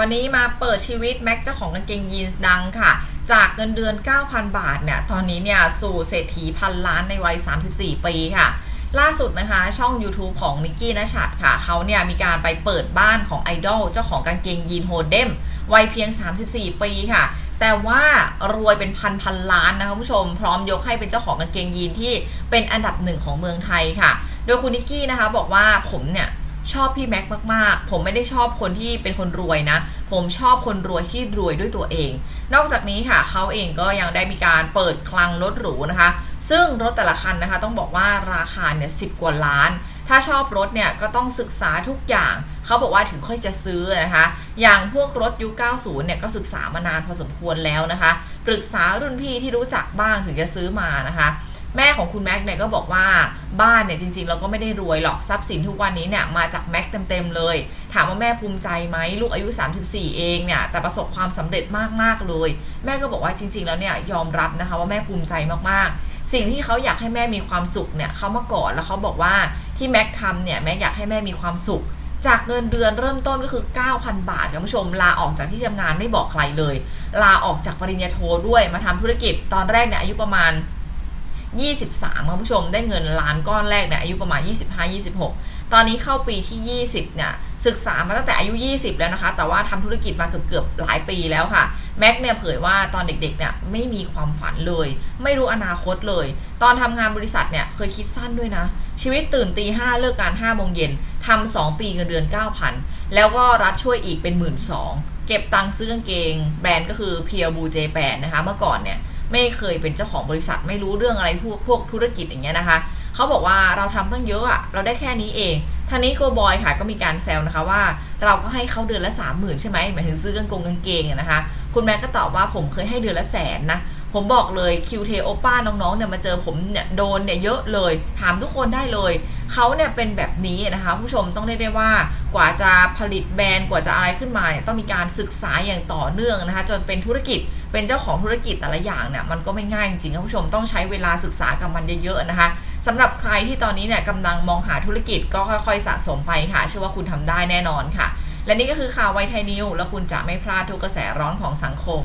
วันนี้มาเปิดชีวิตแม็กเจ้าของกางเกงยีนส์ดังค่ะ จากเงินเดือน 9,000 บาทเนี่ย ตอนนี้เนี่ย สู่เศรษฐีพันล้านในวัย 34 ปีค่ะ ล่าสุดนะคะช่อง YouTube ของนิกกี้นชัดค่ะ เขาเนี่ย มีการไปเปิดบ้านของไอดอลเจ้าของกางเกงยีนโฮเดมวัยเพียง 34 ปีค่ะ แต่ว่ารวยเป็นพันพันล้านนะคะผู้ชม พร้อมยกให้เป็นเจ้าของกางเกงยีนที่เป็นอันดับหนึ่งของเมืองไทยค่ะ โดยคุณนิกกี้นะคะบอกว่าผมเนี่ย ชอบพี่แม็กมากๆ ผมไม่ได้ชอบคนที่เป็นคนรวยนะ ผมชอบคนรวยที่รวยด้วยตัวเอง นอกจากนี้ค่ะเขาเองก็ยังได้มีการเปิดคลังรถหรูนะคะ ซึ่งรถแต่ละคันนะคะ ต้องบอกว่าราคาเนี่ยสิกว่าล้าน ถ้าชอบรถเนี่ยก็ต้องศึกษาทุกอย่าง เขาบอกว่าถึงค่อยจะซื้อนะคะ อย่างพวกรถยุค 90 เนี่ยก็ศึกษามานานพอสมควรแล้วนะคะ ปรึกษารุ่นพี่ที่รู้จักบ้างถึงจะซื้อมานะคะ แม่ของคุณแม็กเนี่ยก็บอกว่าบ้านเนี่ยจริงๆเราก็ไม่ได้รวยหรอกทรัพย์สินทุกวันนี้เนี่ยมาจากแม็กเต็มๆเลย ถามว่าแม่ภูมิใจไหมลูกอายุ 34 เองเนี่ยแต่ประสบความสำเร็จมากๆเลย แม่ก็บอกว่าจริง ๆ แล้วเนี่ยยอมรับนะคะว่าแม่ภูมิใจมากๆสิ่งที่เขาอยากให้แม่มีความสุขเนี่ยเขามาก่อนแล้วเขาบอกว่าที่แม็กทำเนี่ยแม็กอยากให้แม่มีความสุข จากเงินเดือนเริ่มต้นก็คือ 9,000 บาทคุณผู้ชมลาออกจากที่ทำงานไม่บอกใครเลย ลาออกจากปริญญาโทด้วยมาทำธุรกิจตอนแรกเนี่ยอายุประมาณ 23คุณผู้ชมได้เงินล้านก้อนแรกเนี่ยอายุประมาณ 25-26 ตอนนี้เข้าปีที่ 20เนี่ยศึกษามาตั้งแต่อายุ 20 แล้วนะคะ แต่ว่าทำธุรกิจมาเกือบเกือบๆหลายปีแล้วค่ะแม็กเนี่ยเผยว่าตอนเด็กๆเนี่ยไม่มีความฝันเลย ไม่รู้อนาคตเลย ตอนทำงานบริษัทเนี่ยเคยคิดสั้นด้วยนะ ชีวิตตื่นตีห้าเลิกการ5โมงเย็นทำสองปีเงินเดือน 9,000 แล้วก็รัฐช่วยอีกเป็น 1 2ื่นเก็บตังค์ซื้อกางเกง แบรนด์ก็คือเพียวบูเจแปนนะคะเมื่อก่อนเนี่ย ไม่เคยเป็นเจ้าของบริษัทไม่รู้เรื่องอะไรพวกพวกธุรกิจอย่างเงี้ยนะคะ เขาบอกว่าเราทำตั้งเยอะอะเราได้แค่นี้เองทางนี้โกบอยค่ะก็มีการแซวนะคะว่า เราก็ให้เขาเดือนละสามหมื่นใช่ไหมหมายถึงซื้อกางกงกางเกงอะนะคะ คุณแม่ก็ตอบว่าผมเคยให้เดือนละแสนนะ ผมบอกเลยคิวเทโอป้าน้องๆเนี่ยมาเจอผมเนี่ยโดนเนี่ยเยอะเลย ถามทุกคนได้เลย เขาเนี่ยเป็นแบบนี้นะคะ ผู้ชมต้องเรียกได้ว่ากว่าจะผลิตแบรนด์กว่าจะอะไรขึ้นมาเนี่ยต้องมีการศึกษาอย่างต่อเนื่องนะคะ จนเป็นธุรกิจเป็นเจ้าของธุรกิจแต่ละอย่างเนี่ยมันก็ไม่ง่ายจริงๆนะผู้ชมต้องใช้เวลาศึกษากับมันเยอะๆนะคะ สำหรับใครที่ตอนนี้เนี่ยกำลังมองหาธุรกิจก็ค่อยๆสะสมไปค่ะ เชื่อว่าคุณทำได้แน่นอนค่ะ และนี่ก็คือข่าวไวไทยนิว แล้วคุณจะไม่พลาดทุกกระแสร้อนของสังคม